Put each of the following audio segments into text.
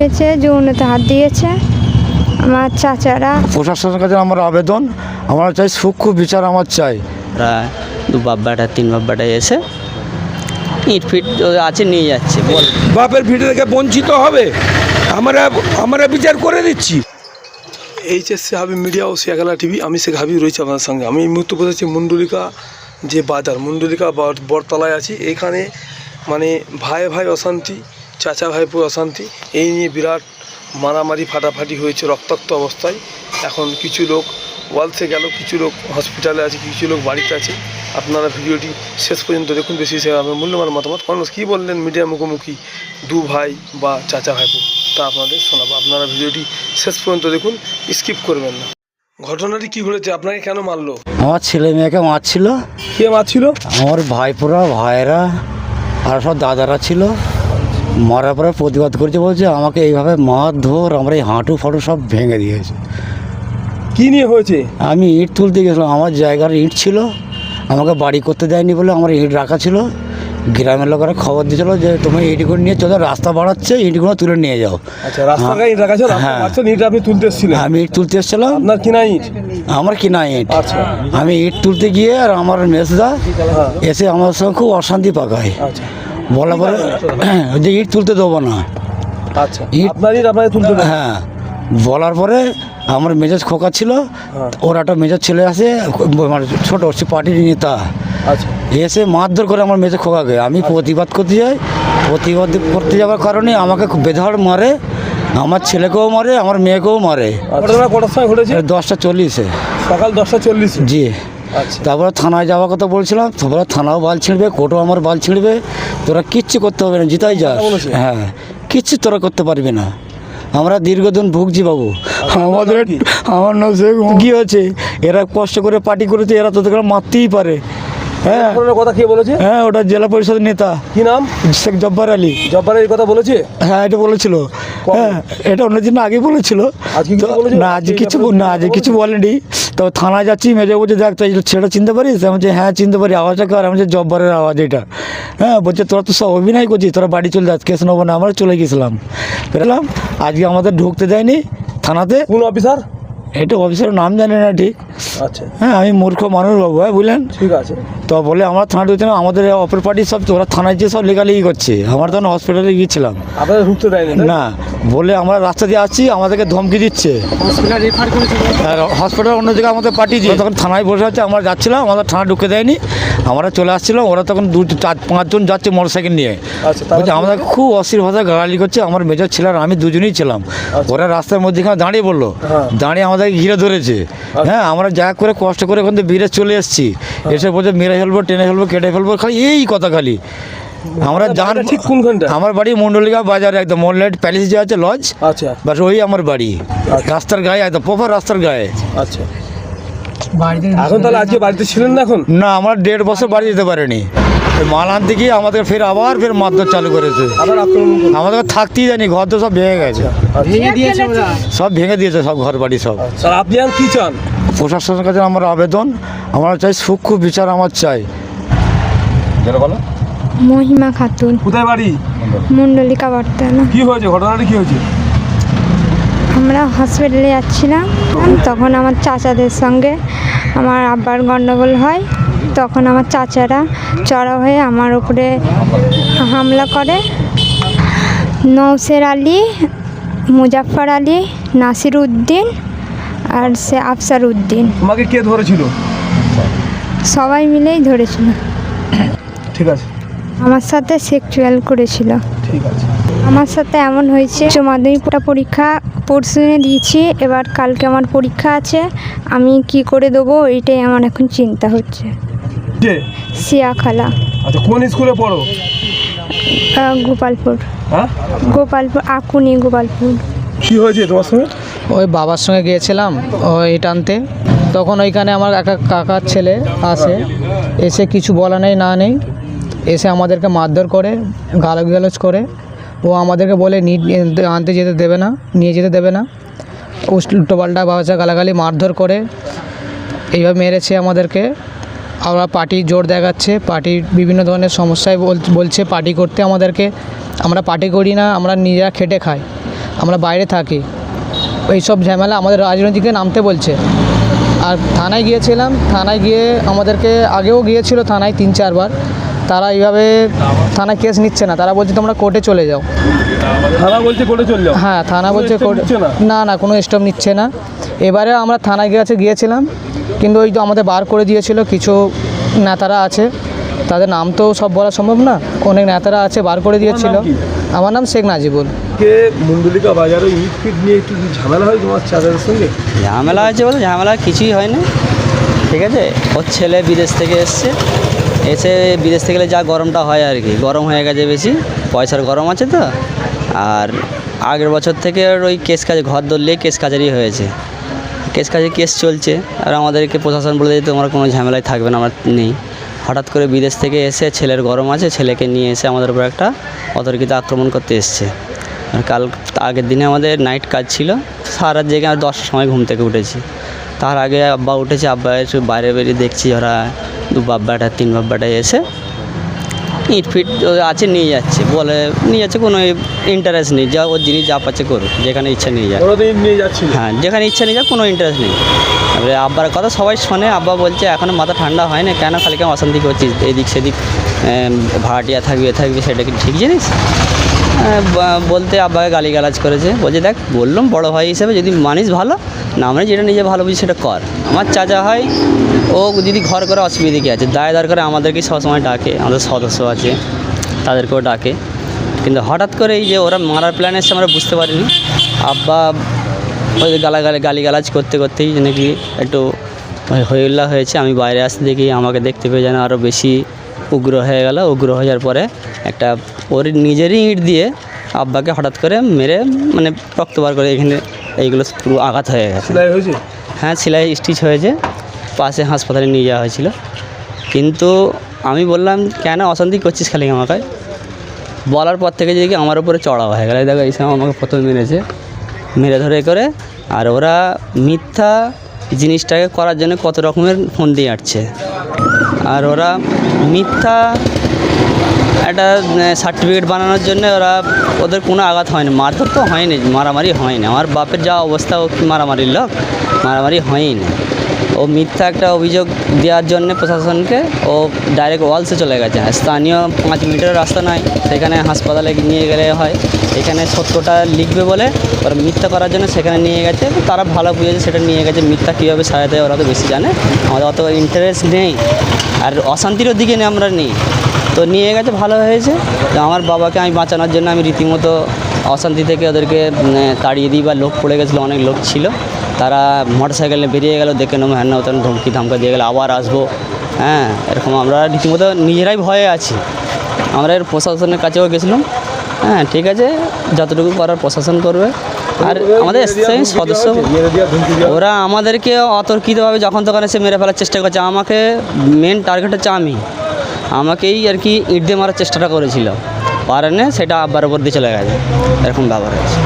হয়েছে যৌনতা হাত দিয়েছে। আমার চাচারা প্রশাসনের কাছে আমার আবেদন আমরা চাই সূক্ষ্ম বিচার আমার চাই। প্রায় দু বাপ বেটা তিন বাপ বেটা এসে ইট ফিট আছে নিয়ে যাচ্ছে বল। বাপের ভিটে থেকে বঞ্চিত হবে? আমরা আমরা বিচার করে দিচ্ছি। এইচএসসি হাবি মিডিয়া ও শেখালা টিভি আমি শেখ হাবিব রয়েছি আপনাদের সঙ্গে। আমি এই মুহূর্তে বসেছি মুন্ডলিকা যে বাজার মুন্ডলিকা বটতলায় আছি। এখানে মানে ভাই ভাই অশান্তি চাচা ভাইপুর অশান্তি। এই নিয়ে বিরাট মারামারি ফাটাফাটি হয়েছে রক্তাক্ত অবস্থায়। এখন কিছু লোক ওয়ালসে গেল কিছু লোক হসপিটালে আছে কিছু লোক বাড়িতে আছে। আপনারা ভিডিওটি শেষ পর্যন্ত দেখুন বেশি আমার মূল্যবান মতামত। মানুষ কী বললেন মিডিয়া মুখোমুখি দু ভাই বা চাচা ভাইপো তা আপনাদের শোনাবো। আপনারা ভিডিওটি শেষ পর্যন্ত দেখুন স্কিপ করবেন না। ঘটনাটি কি ঘটেছে? আপনাকে কেন মারলো? আমার ছেলে মেয়েকে মারছিল। কে মারছিল? আমার ভাইপোরা ভাইয়েরা আর সব দাদারা ছিল। মারার পরে প্রতিবাদ করছে বলছে আমাকে এইভাবে মার ধর আমার এই হাঁটু ফাটু সব ভেঙে দিয়েছে। কি নিয়ে হয়েছে? আমি ইট তুলতে গেছিলাম আমার জায়গার ইট ছিল আমাকে বাড়ি করতে দেয়নি বলে আমার ইট রাখা ছিল। গ্রামের লোকেরা খবর দিয়েছিল যে তুমি ইটগুলো নিয়ে চলো রাস্তা বাড়াচ্ছে ইটগুলো তুলে নিয়ে যাও। আচ্ছা হ্যাঁ। আমি ইট তুলতে এসেছিলাম। আপনার কিনা ইট? আমার কিনা ইট। আচ্ছা। আমি ইট তুলতে গিয়ে আর আমার মেসদা হ্যাঁ। এসে আমার সঙ্গে খুব অশান্তি পাকায়। আচ্ছা। বলা পরে যে ইট তুলতে দেবো না। আচ্ছা। ইট- আপনার আপনাকে তুলতে দেবে? হ্যাঁ। বলার পরে আমার মেজাজ খোকা ছিল হ্যাঁ। ওর একটা মেজাজ ছেলে আছে মানে ছোটো সে পার্টির নেতা। আচ্ছা। এসে মারধর করে আমার মেজে খোকাকে আমি প্রতিবাদ করতে যাই। প্রতিবাদ করতে যাওয়ার কারণে আমাকে খুব বেধড় মারে। আমার ছেলেকেও মারে আমার মেয়েকেও মারে। কটার সময় ঘটেছে? দশটা চল্লিশে। সকাল দশটা চল্লিশ। জি। আচ্ছা তারপরে থানায় যাওয়ার কথা বলছিলাম তারপরে থানাও বাল ছিঁড়বে কোর্টও আমার বাল ছিঁড়বে। তোরা কিচ্ছু করতে হবে না জিতাই যা হ্যাঁ কিচ্ছু তোরা করতে পারবি না। আমরা দীর্ঘদিন ভুগছি বাবু। আমাদের আমার না কি হয়েছে? এরা কষ্ট করে পার্টি করেছে এরা তোদের মারতেই পারে। হ্যাঁ। কথা কে বলেছে? হ্যাঁ ওটা জেলা পরিষদ নেতা। কি নাম? শেখ জব্বার আলী। এই কথা বলেছে? হ্যাঁ এটা বলেছিল। হ্যাঁ এটা অন্যদিন আগে বলেছিল। না আজ কিছু না আজ কিছু বলেনি। তো থানায় যাচ্ছি মেজে বলছে দেখ তুই চিনতে পারিস? আমি বলছি হ্যাঁ চিনতে পারি। আওয়াজটা কর? আমি জব্বারের আওয়াজ এটা। হ্যাঁ বলছে তোরা তো সব অভিনয় করছিস তোরা বাড়ি চলে যাস কেস নেব না। আমরা চলে গেছিলাম। আজকে আমাদের ঢুকতে দেয়নি থানাতে। কোন অফিসার এটা অফিসারের নাম জানি না ঠিক। আচ্ছা। হ্যাঁ আমি মূর্খ মানুষ বাবু হ্যাঁ বুঝলেন? ঠিক আছে। তো বলে আমরা থানা ঢুকতে না, আমাদের অপর পার্টি সব ওরা থানায় যে সব লেগালেগি করছে। আমরা তখন হসপিটালে গিয়েছিলাম। আপনাদের ঢুকতে দেয়নি না? বলে আমরা রাস্তা দিয়ে আসছি আমাদেরকে ধমকি দিচ্ছে। আর হসপিটাল অন্য জায়গায় আমাদের পাঠিয়ে দিয়ে। তখন থানায় বসে আছে আমরা যাচ্ছিলাম আমাদের থানা ঢুকে দেয়নি। আমরা চলে আসছিলাম ওরা তখন দু চার পাঁচজন যাচ্ছে মোটর সাইকেল নিয়ে। আচ্ছা বলছে আমাদের খুব অস্থির ভাষায় গালালি করছে আমার মেজর ছিল আর আমি দুজনেই ছিলাম। ওরা রাস্তার মধ্যেখানে দাঁড়িয়ে বলল হ্যাঁ। দাঁড়িয়ে আমাদের ঘিরে ধরেছে। হ্যাঁ আমরা যা করে কষ্ট করে ওখান থেকে বেরিয়ে চলে এসেছি। এসে বলছে মেরে ফেলব টেনে ফেলব কেটে ফেলব খালি এই কথা খালি। আমরা জান ঠিক কোনখানটা? আমার বাড়ি মন্ডলিকা বাজারে একদম মন্ডলাইট প্যালেস যে আছে লজ। আচ্ছা। বাস ওই আমার বাড়ি। রাস্তার গায়ে একদম প্রপার রাস্তার গায়ে। আচ্ছা। এখন তাহলে আজকে বাড়িতে ছিলেন না এখন? না আমরা দেড় বছর বাড়ি যেতে পারিনি। ওই মাল আনতে গিয়ে আমাদের ফের আবার ফের মারধর চালু করেছে। আবার আমাদের থাকতেই জানি ঘর তো সব ভেঙে গেছে। সব ভেঙে দিয়েছে সব ঘর বাড়ি সব। আপনি আর কি চান? প্রশাসনের কাছে আমার আবেদন আমরা চাই সূক্ষ্ম বিচার আমার চাই। মহিমা খাতুন। কোথায় বাড়ি? মুন্ডলিকা বটতলা কি হয়েছে? ঘটনাটা কি হয়েছে? আমরা হসপিটালে যাচ্ছিলাম তখন আমার চাচাদের সঙ্গে আমার আব্বার গণ্ডগোল হয়। তখন আমার চাচারা চড়া হয়ে আমার উপরে হামলা করে। নৌসের আলী মুজাফর আলী নাসির উদ্দিন আর সে আফসার উদ্দিন তোমাকে কে ধরেছিল? সবাই মিলেই ধরেছিল। ঠিক আছে। আমার সাথে সেক্সুয়াল করেছিল। ঠিক আছে। আমার সাথে এমন হয়েছে উচ্চ মাধ্যমিকটা পরীক্ষা পরশু দিনে দিয়েছি এবার কালকে আমার পরীক্ষা আছে আমি কি করে দেবো এইটাই আমার এখন চিন্তা হচ্ছে। কে? সিয়া খালা আচ্ছা কোন স্কুলে পড়ো? আহ, গোপালপুর। হ্যাঁ? গোপালপুর আকুনি গোপালপুর। কি হয়েছে তোমার সঙ্গে? ওই বাবার সঙ্গে গিয়েছিলাম ওই টানতে। তখন ওইখানে আমার একটা কাকার ছেলে আসে এসে কিছু বলা নেই, না নেই। এসে আমাদেরকে মারধর করে, গালাগালাজ করে। ও আমাদেরকে বলে আনতে যেতে দেবে না, নিয়ে যেতে দেবে না। উল্টোপাল্টা বাচ্চা গালাগালি, মারধর করে। এইভাবে মেরেছে আমাদেরকে। আমরা পার্টি জোর দেখাচ্ছে, পার্টির বিভিন্ন ধরনের সমস্যায় বল- বলছে পার্টি করতে আমাদেরকে। আমরা পার্টি করি না, আমরা নিজেরা খেটে খাই। আমরা বাইরে থাকি। এইসব ঝামেলা আমাদের রাজনীতিকে নামতে বলছে। আর থানায় গিয়েছিলাম থানায় গিয়ে আমাদেরকে আগেও গিয়েছিল থানায় তিন চারবার। তারা এইভাবে থানায় কেস নিচ্ছে না তারা বলছে তোমরা কোর্টে চলে যাও। থানা বলছে করে চল যাও? হ্যাঁ থানা বলছে কোর্ট না? না কোনো স্টপ নিচ্ছে না। এবারে আমরা থানায় গেছে গিয়েছিলাম। কিন্তু ওই তো আমাদের বার করে দিয়েছিল কিছু নেতারা আছে। তাদের নাম তো সব বলা সম্ভব না। অনেক নেতারা আছে বার করে দিয়েছিল। আমার নাম শেখ নাজিবুল। কে মুন্ডলিকা বাজারে ইট ফিট নিয়ে একটু ঝামেলা হয় তোমার চাচাদের সঙ্গে? ঝামেলা হয়েছে বলতে ঝামেলা কিছুই হয় না ঠিক আছে? ওর ছেলে বিদেশ থেকে এসছে। এসে বিদেশ থেকে এলে যা গরমটা হয় আর কি। গরম হয়ে গেছে বেশি পয়সার গরম আছে তো। আর আগের বছর থেকে ওর ওই কেস কাজ ঘর ধরলে কেস কাজারি হয়েছে। কেস কাজে কেস চলছে। আর আমাদেরকে প্রশাসন বলে দিতে তোমরা কোনো ঝামেলায় থাকবে না আমার নেই। হঠাৎ করে বিদেশ থেকে এসে ছেলের গরম আছে, ছেলেকে নিয়ে এসে আমাদের উপর একটা অতর্কিত আক্রমণ করতে এসছে। আর কাল, আগের দিনে আমাদের নাইট কাজ ছিল সারা জেগে আমরা দশটার সময় ঘুম থেকে উঠেছি। তার আগে আব্বা উঠেছে, আব্বা এসে বাইরে বেরিয়ে দেখছি ওরা দু বাব্বাটা তিন বাব্বাটা এসে ইট ফিট ও আছে নিয়ে যাচ্ছে। বলে নিয়ে যাচ্ছে কোনো ইন্টারেস্ট নেই। যা ওর জিনিস যা পাচ্ছে করুক যেখানে ইচ্ছা নিয়ে যায় নিয়ে যাচ্ছিল? হ্যাঁ যেখানে ইচ্ছা নিয়ে যাক কোনো ইন্টারেস্ট নেই। এবারে আব্বার কথা সবাই শোনে আব্বা বলছে এখনও মাথা ঠান্ডা হয় না কেন খালি কেন অশান্তি করছিস? এদিক সেদিক ভাড়াটিয়া থাকবে এ থাকবে সেটা কি ঠিক জিনিস? বলতে আব্বাকে গালিগালাজ করেছে। বলছে দেখ বললাম বড় ভাই হিসেবে যদি মানিস ভালো না মানে যেটা নিজে ভালো বুঝি সেটা কর। আমার চাচা হয়, ও যদি ঘর করে অসুবিধে কি আছে? দায় দাঁড় করে আমাদেরকে সবসময় ডাকে, আমাদের সদস্য আছে, তাদেরকেও ডাকে। কিন্তু হঠাৎ করে এই যে ওরা মারার প্ল্যান এসে আমরা বুঝতে পারিনি। আব্বা ওই গালাগালি, গালিগালাজ করতে করতেই নাকি একটু হইল্লা হয়েছে। আমি বাইরে আসতে দেখি, আমাকে দেখতে পেয়ে যেন আরও বেশি উগ্র হয়ে গেল। উগ্র যাওয়ার পরে একটা ওর নিজেরই ইঁট দিয়ে আব্বাকে হঠাৎ করে মেরে মানে রক্ত বার করে এখানে এইগুলো পুরো আঘাত হয়ে গেছে। হ্যাঁ সেলাই স্টিচ হয়েছে। পাশে হাসপাতালে নিয়ে যাওয়া হয়েছিল। কিন্তু আমি বললাম কেন অশান্তি করছিস খালি আমাকে? বলার পর থেকে দেখি আমার উপরে চড়া হয়ে গেল। দেখো এই সময় আমাকে প্রথমে মেরেছে। মেরে ধরে করে আর ওরা মিথ্যা জিনিসটাকে করার জন্য কত রকমের ফোন দিয়ে আটছে। আর ওরা মিথ্যা একটা সার্টিফিকেট বানানোর জন্য ওরা ওদের কোনো আঘাত হয়নি। মারধর তো হয়নি, মারামারি হয়নি। আমার বাপের যা অবস্থা, ও মারামারির লোক? মারামারি হয়নি। ও মিথ্যা একটা অভিযোগ দেওয়ার জন্য প্রশাসনকে ও ডাইরেক্ট ওয়ালসে চলে গেছে। স্থানীয় পাঁচ মিনিটের রাস্তা নয় সেখানে হাসপাতালে নিয়ে গেলে হয়। এখানে সত্যটা লিখবে বলে ওরা মিথ্যা করার জন্য সেখানে নিয়ে গেছে। তারা ভালো বুঝেছে, সেটা নিয়ে গেছে। মিথ্যা কীভাবে সারাতে ওরা তো বেশি জানে। আমাদের অত ইন্টারেস্ট নেই। আর অশান্তির দিকে নিয়ে আমরা নেই। তো নিয়ে গেছে ভালো হয়েছে। তো আমার বাবাকে আমি বাঁচানোর জন্য আমি রীতিমতো অশান্তি থেকে ওদেরকে উম, তাড়িয়ে দিই বা লোক পড়ে গেছিল অনেক লোক ছিল। তারা মোটর সাইকেলে বেরিয়ে গেল দেখে নেব হ্যাঁ না ওখানে ধমকি ধামকা দিয়ে গেলে আবার আসব। হ্যাঁ এরকম আমরা রীতিমতো নিজেরাই ভয়ে আছি। আমরা এর প্রশাসনের কাছেও গেছিলাম। হ্যাঁ ঠিক আছে যতটুকু করার প্রশাসন করবে। আর আমাদের সদস্য ওরা আমাদেরকে অতর্কিতভাবে যখন তখন এসে মেরে ফেলার চেষ্টা করছে। আমাকে মেন টার্গেট হচ্ছে আমি। আমাকেই আর কি ইট দিয়ে মারার চেষ্টাটা করেছিল। পারেনি সেটা আব্বার উপর দিয়ে চলে গেছে। এরকম ব্যবহার হয়েছে।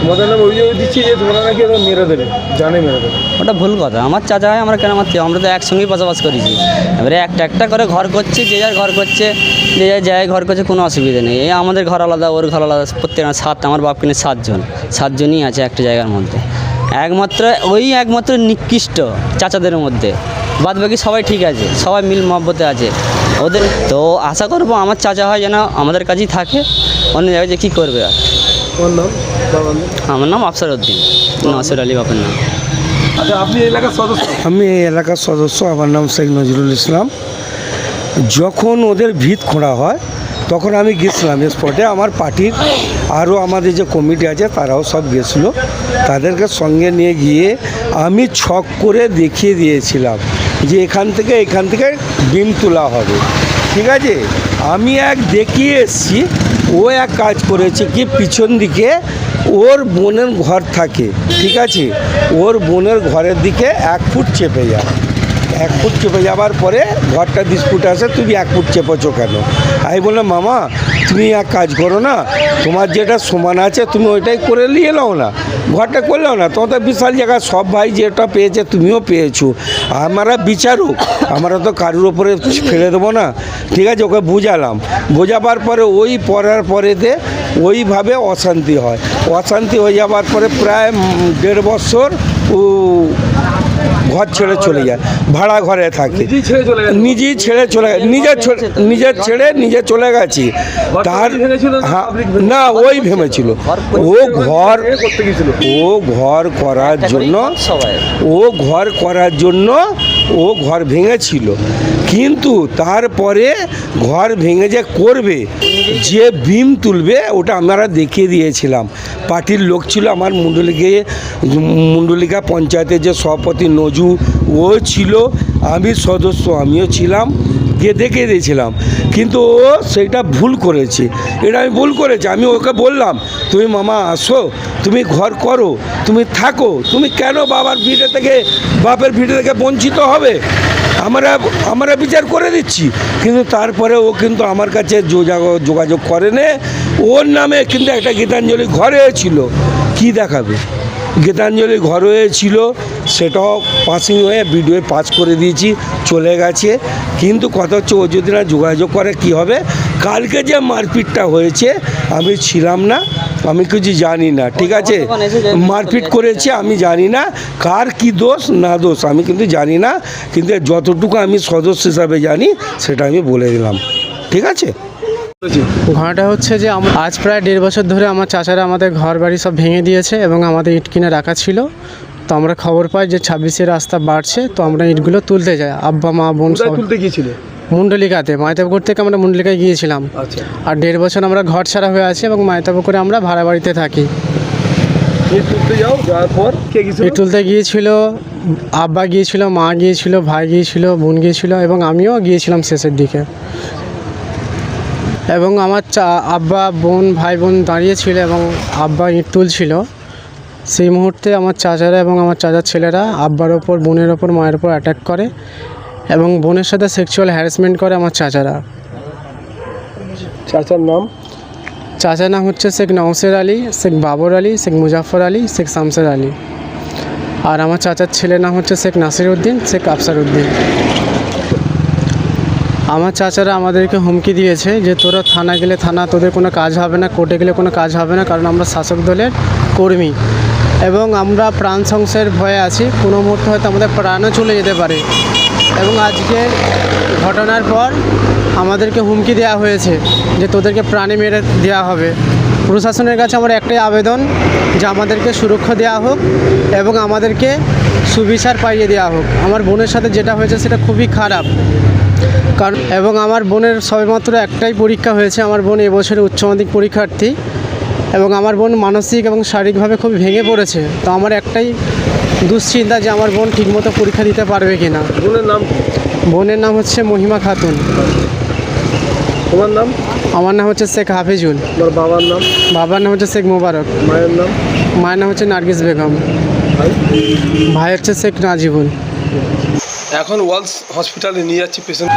তোমাদের নামে অভিযোগ দিচ্ছি যে তোমরা নাকি ওদের মেরে দেবে। জানে মেরে দেবে। ওটা ভুল কথা। আমার চাচা হয় আমরা কেন মারতে আমরা তো একসঙ্গেই বসবাস করেছি। এবারে একটা একটা করে ঘর করছে যে যার ঘর করছে যে যার জায়গায় ঘর করছে কোনো অসুবিধা নেই। এই আমাদের ঘর আলাদা ওর ঘর আলাদা প্রত্যেক সাত আমার বাপ কিনে সাতজন। সাতজনই আছে একটা জায়গার মধ্যে। একমাত্র ওই একমাত্র নিকৃষ্ট চাচাদের মধ্যে। বাদ বাকি সবাই ঠিক আছে সবাই মিল মহব্বতে আছে। ওদের তো আশা করব আমার চাচা হয় যেন আমাদের কাছেই থাকে অন্য জায়গায় যে কী করবে আর। আমার নাম আফসার উদ্দিন নাসির আলী বাপের নাম। আচ্ছা আপনি এলাকার সদস্য? আমি এই এলাকার সদস্য আমার নাম শেখ নজরুল ইসলাম। যখন ওদের ভিত খোঁড়া হয় তখন আমি গেছিলাম স্পটে আমার পার্টির আরও আমাদের যে কমিটি আছে, তারাও সব গেছিল। তাদেরকে সঙ্গে নিয়ে গিয়ে আমি ছক করে দেখিয়ে দিয়েছিলাম যে এখান থেকে এখান থেকে ডিম তোলা হবে। ঠিক আছে? আমি এক দেখিয়ে এসছি, ও এক কাজ করেছে কি পিছন দিকে ওর বোনের ঘর থাকে, ঠিক আছে? ওর বোনের ঘরের দিকে এক ফুট চেপে যায়। এক ফুট চেপে যাবার পরে ঘরটা ফুট আসে, তুমি এক ফুট চেপেছো কেন? আমি বললাম, মামা, তুমি এক কাজ করো না, তোমার যেটা সমান আছে তুমি ওইটাই করে নিয়ে নাও না। ঘরটা করলেও না, তোমার তো বিশাল জায়গা, সব ভাই যেটা পেয়েছে তুমিও পেয়েছ। আমরা বিচারুক, আমরা তো কারুর ওপরে ফেলে দেবো না। ঠিক আছে, ওকে বুঝালাম। বোঝাবার পরে ওই পড়ার পরেতে ওইভাবে অশান্তি হয়। অশান্তি হয়ে যাওয়ার পরে প্রায় দেড় বছর ও ঘর ছেড়ে চলে যায় ভাড়া ঘরে থাকে। নিজেই ছেড়ে চলে নিজের নিজের ছেড়ে নিজে চলে গেছি। তার না হ্যাঁ, ভেঙে- ওই ভেবেছিল ও ঘর ও ঘর করার জন্য সবাই। ও ঘর করার জন্য ও ঘর ভেঙেছিল। কিন্তু তারপরে ঘর ভেঙে যে করবে, যে ভীম তুলবে, ওটা আমরা দেখিয়ে দিয়েছিলাম। পার্টির লোক ছিল আমার মুন্ডলিকে, মুন্ডলিকা পঞ্চায়েতের যে সভাপতি নজু, ও ছিল। আমি সদস্য, আমিও ছিলাম। গিয়ে দেখে দিয়েছিলাম। কিন্তু ও সেইটা ভুল করেছে। এটা আমি ভুল করেছি। আমি ওকে বললাম, তুমি মামা আসো, তুমি ঘর করো, তুমি থাকো। তুমি কেন বাবার ভিড়ে থেকে, বাপের ভিটে থেকে বঞ্চিত হবে? আমরা আমরা বিচার করে দিচ্ছি। কিন্তু তারপরে ও কিন্তু আমার কাছে যোগা- যোগাযোগ করে নে ওর নামে কিন্তু একটা গীতাঞ্জলি ঘরে ছিল। কি দেখাবে? গীতাঞ্জলি ঘরে ছিল, সেটাও পাসিং হয়ে ভিডিও পাস করে দিয়েছি, চলে গেছে। কিন্তু কথা হচ্ছে ও যদি না যোগাযোগ করে কি হবে? কালকে যে মারপিটটা হয়েছে আমি ছিলাম না আমি কিছু জানি না ঠিক আছে? মারপিট করেছে আমি জানি না কার কি দোষ না দোষ আমি কিন্তু জানি না কিন্তু যতটুকু আমি সদস্য হিসাবে জানি সেটা আমি বলে দিলাম ঠিক আছে? ঘটনাটা হচ্ছে যে আজ প্রায় দেড় বছর ধরে আমার চাচারা আমাদের ঘর বাড়ি সব ভেঙে দিয়েছে এবং আমাদের ইট কিনে রাখা ছিল। তো আমরা খবর পাই যে ছাব্বিশে রাস্তা বাড়ছে তো আমরা ইটগুলো তুলতে যাই। আব্বা মা বোন তুলতে গিয়েছিলে? মুন্ডলিকাতে মায়তাপুকুর থেকে আমরা মুন্ডলিকায় গিয়েছিলাম। আচ্ছা। আর দেড় বছর আমরা ঘর ছাড়া হয়ে আছি এবং মায়তাপুকুরে আমরা ভাড়া বাড়িতে থাকি। তুলতে যাও যাওয়ার পর কে গেছিল ইট তুলতে গিয়েছিল আব্বা গিয়েছিল মা গিয়েছিল ভাই গিয়েছিল বোন গিয়েছিল এবং আমিও গিয়েছিলাম শেষের দিকে। এবং আমার আব্বা বোন ভাই বোন দাঁড়িয়েছিল এবং আব্বা ইট তুলছিল। সেই মুহূর্তে আমার চাচারা এবং আমার চাচার ছেলেরা আব্বার ওপর বোনের ওপর মায়ের ওপর অ্যাটাক করে এবং বোনের সাথে সেক্সুয়াল হ্যারাসমেন্ট করে আমার চাচারা। চাচার নাম? চাচার নাম হচ্ছে শেখ নওসের আলী শেখ বাবর আলী শেখ মুজাফর আলী শেখ শামসের আলী। আর আমার চাচার ছেলের নাম হচ্ছে শেখ নাসির উদ্দিন শেখ আফসার উদ্দিন। আমার চাচারা আমাদেরকে হুমকি দিয়েছে যে তোরা থানা গেলে থানা তোদের কোনো কাজ হবে না কোর্টে গেলে কোনো কাজ হবে না কারণ আমরা শাসক দলের কর্মী। এবং আমরা প্রাণ সংশয়ের ভয়ে আছি। কোনো মুহূর্তে হয়তো আমাদের প্রাণও চলে যেতে পারে। এবং আজকে ঘটনার পর আমাদেরকে হুমকি দেওয়া হয়েছে যে তোদেরকে প্রাণে মেরে দেওয়া হবে। প্রশাসনের কাছে আমার একটাই আবেদন যে আমাদেরকে সুরক্ষা দেওয়া হোক এবং আমাদেরকে সুবিচার পাইয়ে দেওয়া হোক। আমার বোনের সাথে যেটা হয়েছে সেটা খুবই খারাপ। কারণ এবং আমার বোনের সবেমাত্র একটাই পরীক্ষা হয়েছে। আমার বোন এবছরে উচ্চ মাধ্যমিক পরীক্ষার্থী। এবং আমার বোন মানসিক এবং শারীরিকভাবে খুব ভেঙে পড়েছে। তো আমার একটাই দুশ্চিন্তা যে আমার বোন ঠিকমতো পরীক্ষা দিতে পারবে কি না বোনের নাম বোনের নাম হচ্ছে মহিমা খাতুন। তোমার নাম? আমার নাম হচ্ছে শেখ হাফিজুল। তোমার বাবার নাম? বাবার নাম হচ্ছে শেখ মোবারক। মায়ের নাম? মায়ের নাম হচ্ছে নার্গিস বেগম। ভাই? ভাই হচ্ছে শেখ নাজিবুল। এখন ওয়ালস হসপিটালে নিয়ে যাচ্ছি পেশেন্ট